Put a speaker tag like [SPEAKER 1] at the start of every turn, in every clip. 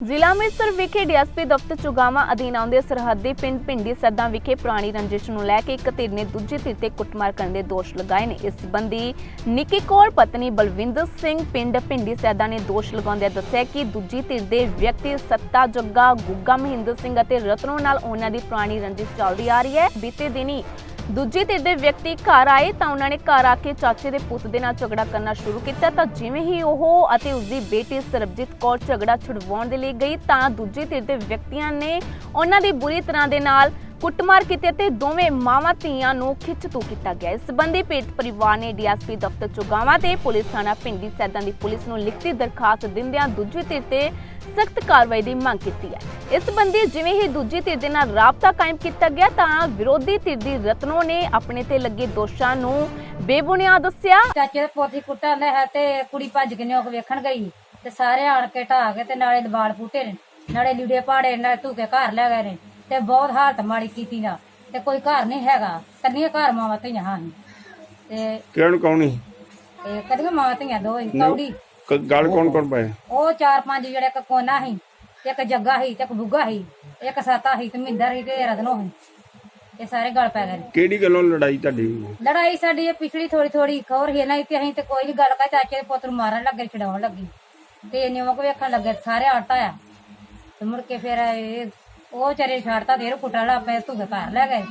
[SPEAKER 1] ਜ਼ਿਲ੍ਹਾ ਅੰਮ੍ਰਿਤਸਰ ਵਿਖੇ ਡੀਐਸਪੀ ਦਫ਼ਤਰ ਚੁਗਾਵਾਂ ਅਧੀਨ ਆਉਂਦੇ ਸਰਹੱਦੀ ਪਿੰਡ ਪਿੰਡੀ ਸੱਦਾ ਵਿਖੇ ਪੁਰਾਣੀ ਰੰਜਿਸ਼ ਨੂੰ ਲੈ ਕੇ ਇੱਕ ਧਿਰ ਨੇ ਦੂਜੀ ਧਿਰ ਤੇ ਕੁੱਟਮਾਰ ਕਰਨ ਦੇ ਦੋਸ਼ ਲਗਾਏ ਨੇ। ਇਸ ਸੰਬੰਧੀ ਨਿੱਕੀ ਕੌਰ, ਪਤਨੀ ਬਲਵਿੰਦਰ ਸਿੰਘ ਪਿੰਡ ਪਿੰਡੀ ਸੱਦਾ ਨੇ ਦੋਸ਼ ਲਗਾਉਂਦਿਆਂ ਦੱਸਿਆ ਕਿ ਦੂਜੀ ਧਿਰ ਦੇ ਵਿਅਕਤੀ ਸੱਤਾ ਜੱਗਾ ਗੁੱਗਾ ਮਹਿੰਦਰ ਸਿੰਘ ਅਤੇ ਰਤਨੋ ਨਾਲ ਉਹਨਾਂ ਦੀ ਪੁਰਾਣੀ ਰੰਜਿਸ਼ ਚੱਲਦੀ ਆ ਰਹੀ ਹੈ। ਬੀਤੇ ਦਿਨੀ ਦੂਜੀ ਧਿਰ ਦੇ ਵਿਅਕਤੀ ਘਰ ਆਏ ਤਾਂ ਉਹਨਾਂ ਨੇ ਘਰ ਆ ਕੇ ਚਾਚੇ ਦੇ ਪੁੱਤ ਦੇ ਨਾਲ ਝਗੜਾ ਕਰਨਾ ਸ਼ੁਰੂ ਕੀਤਾ ਤਾਂ ਜਿਵੇਂ ਹੀ ਉਹ ਅਤੇ ਉਸਦੀ ਬੇਟੀ ਸਰਬਜੀਤ ਕੌਰ ਝਗੜਾ ਛੁਡਵਾਉਣ ਦੇ ਲਈ ਗਈ ਤਾਂ ਦੂਜੀ ਧਿਰ ਦੇ ਵਿਅਕਤੀਆਂ ਨੇ ਉਹਨਾਂ ਦੀ ਬੁਰੀ ਤਰ੍ਹਾਂ ਦੇ ਨਾਲ ਕੁੱਟਮਾਰ ਕੀਤੀ ਤੇ ਦੋਵੇਂ ਮਾਵਾਂ ਧੀਆਂ ਨੂੰ ਖਿੱਚ-ਤੂ ਕੀਤਾ ਗਿਆ। ਇਸ ਸੰਬੰਧੀ ਪੀੜਤ ਪਰਿਵਾਰ ਨੇ ਡੀਐਸਪੀ ਦਫ਼ਤਰ ਚੁਗਾਵਾਂ ਤੇ ਪੁਲਿਸ ਥਾਣਾ ਪਿੰਡੀ ਸੈਦਾਂ ਦੀ ਪੁਲਿਸ ਨੂੰ ਲਿਖਤੀ ਦਰਖਾਸਤ ਦਿੰਦਿਆਂ ਦੂਜੀ ਧਿਰ ਤੇ ਸਖਤ ਕਾਰਵਾਈ ਦੀ ਮੰਗ ਕੀਤੀ ਹੈ। ਇਸ ਸੰਬੰਧੀ ਜਿਵੇਂ ਹੀ ਦੂਜੀ ਧਿਰ ਦੇ ਨਾਲ ਰਾਬਤਾ ਕਾਇਮ ਕੀਤਾ ਗਿਆ ਤਾਂ ਵਿਰੋਧੀ ਧਿਰ ਦੀ ਰਤਨੋ ਨੇ ਆਪਣੇ ਤੇ ਲੱਗੇ ਦੋਸ਼ਾਂ ਨੂੰ ਬੇਬੁਨਿਆਦ ਦੱਸਿਆ।
[SPEAKER 2] ਚਾਚੇ ਦੇ ਪੋਤੀ ਕੁੱਟਾ ਲੈ ਹੈ ਤੇ ਕੁੜੀ ਭੱਜ ਕੇ ਨਿਓਕ ਵੇਖਣ ਗਈ ਤੇ ਸਾਰੇ ਆਣ ਕੇ ਢਾਹ ਕੇ ਤੇ ਨਾਲੇ ਦਵਾਲ ਫੂਟੇ ਨੇ, ਨਾਲੇ ਲੀੜੇ ਪਾੜੇ, ਨਾਲੇ ਧੂਕੇ ਘਰ ਲੈ ਗਏ ਨੇ। ਤੇ ਬਹੁਤ ਹਾਲਤ ਮਾੜੀ ਕੀਤੀ ਨਾ। ਤੇ ਕੋਈ ਘਰ ਨਹੀਂ ਹੈਗਾ। ਕੰਨੀਆਂ ਘਰ ਮਾਵਾਂ ਧੀਆਂ ਹਾਂ ਤੇ
[SPEAKER 3] ਕਿਹਨ ਕੌਣ
[SPEAKER 2] ਤੇ ਕਦੀਆਂ ਮਾਵਾਂ ਧੀਆਂ ਦੋ ਹੀ ਕੌੜੀ।
[SPEAKER 3] ਕ- ਗੱਲ ਕੌਣ ਕੌਣ ਪਾਏ?
[SPEAKER 2] ਉਹ ਚਾਰ ਪੰਜ ਜਿਹੜੇ ਇੱਕ ਕੋਨਾ ਸੀ ਇੱਕ ਜੱਗਾ ਸੀ ਤੇ ਇੱਕ ਬੁੱਗਾ ਸੀ ਇੱਕ ਸਾਤਾ ਸੀ ਤੇ ਮਿੰਦਰ ਸੀ ਤੇ ਰਤਨੋ ਸੀ। ਇਹ ਸਾਰੇ ਗਲ ਪੈ ਗਏ।
[SPEAKER 3] ਕਿਹੜੀ ਗੱਲੋਂ ਲੜਾਈ ਤੁਹਾਡੀ?
[SPEAKER 2] ਲੜਾਈ ਸਾਡੀ ਇਹ ਪਿਛਲੀ ਥੋੜੀ ਥੋੜੀ ਖੌਰ ਹੀ ਨਾ ਤੇ ਅਸੀਂ ਤੇ ਕੋਈ ਨਹੀਂ ਗੱਲ ਕਰ ਚਾਚੇ ਦੇ ਪੁੱਤ ਨੂੰ ਮਾਰਨ ਲੱਗੇ ਛਡਾਉਣ ਲੱਗੀ। ਤੇ ਨਿਉਕ ਵੇਖਣ ਲੱਗੇ ਸਾਰੇ ਆਟਾ ਆ। ਤੇ ਮੁੜ ਕੇ ਫਿਰ ਇਹ ਉਹ ਚਰੇ ਛੱਡਤਾ ਦੇਰ ਕੁੱਟਣ ਲੱਗ ਪਏ ਧੁੱਗੇ ਘਰ ਲੈ ਗਏ।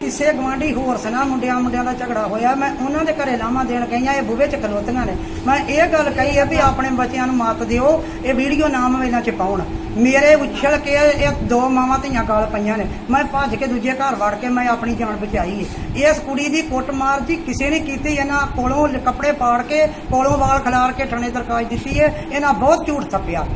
[SPEAKER 4] ਕਿਸੇ ਗਵਾਂਢੀ ਹੋਰ ਸਨਾ ਮੁੰਡਿਆਂ ਮੁੰਡਿਆਂ ਦਾ ਝਗੜਾ ਹੋਇਆ। ਮੈਂ ਉਹਨਾਂ ਦੇ ਘਰੇ ਲਾਵਾਂ ਦੇਣ ਗਈਆਂ, ਇਹ ਬੂਹੇ ਚ ਖਲੋਤੀਆਂ ਨੇ। ਮੈਂ ਇਹ ਗੱਲ ਕਹੀ ਹੈ ਵੀ ਆਪਣੇ ਬੱਚਿਆਂ ਨੂੰ ਮੱਤ ਦਿਓ, ਇਹ ਵੀਡੀਓ ਨਾ ਵੇਲਾਂ ਚ ਪਾਉਣ। ਮੇਰੇ ਉਛਲ ਕੇ ਇਹ ਦੋ ਮਾਵਾਂ ਧੀਆਂ ਗਾਲ ਪਈਆਂ ਨੇ। ਮੈਂ ਭੱਜ ਕੇ ਦੂਜੇ ਘਰ ਵੜ ਕੇ ਮੈਂ ਆਪਣੀ ਜਾਨ ਬਚਾਈ ਹੈ ਇਸ ਕੁੜੀ ਦੀ ਕੁੱਟਮਾਰ ਜੀ ਕਿਸੇ ਨੇ ਕੀਤੀ, ਇਹਨਾਂ ਕੋਲੋਂ ਕੱਪੜੇ ਪਾੜ ਕੇ, ਕੋਲੋਂ ਵਾਲ ਖਿਲਾਰ ਕੇ ਥਾਣੇ ਦਰਖਾਸਤ ਦਿੱਤੀ ਹੈ ਇਹਨਾਂ ਬਹੁਤ ਝੂਠ ਥੱਪਿਆ।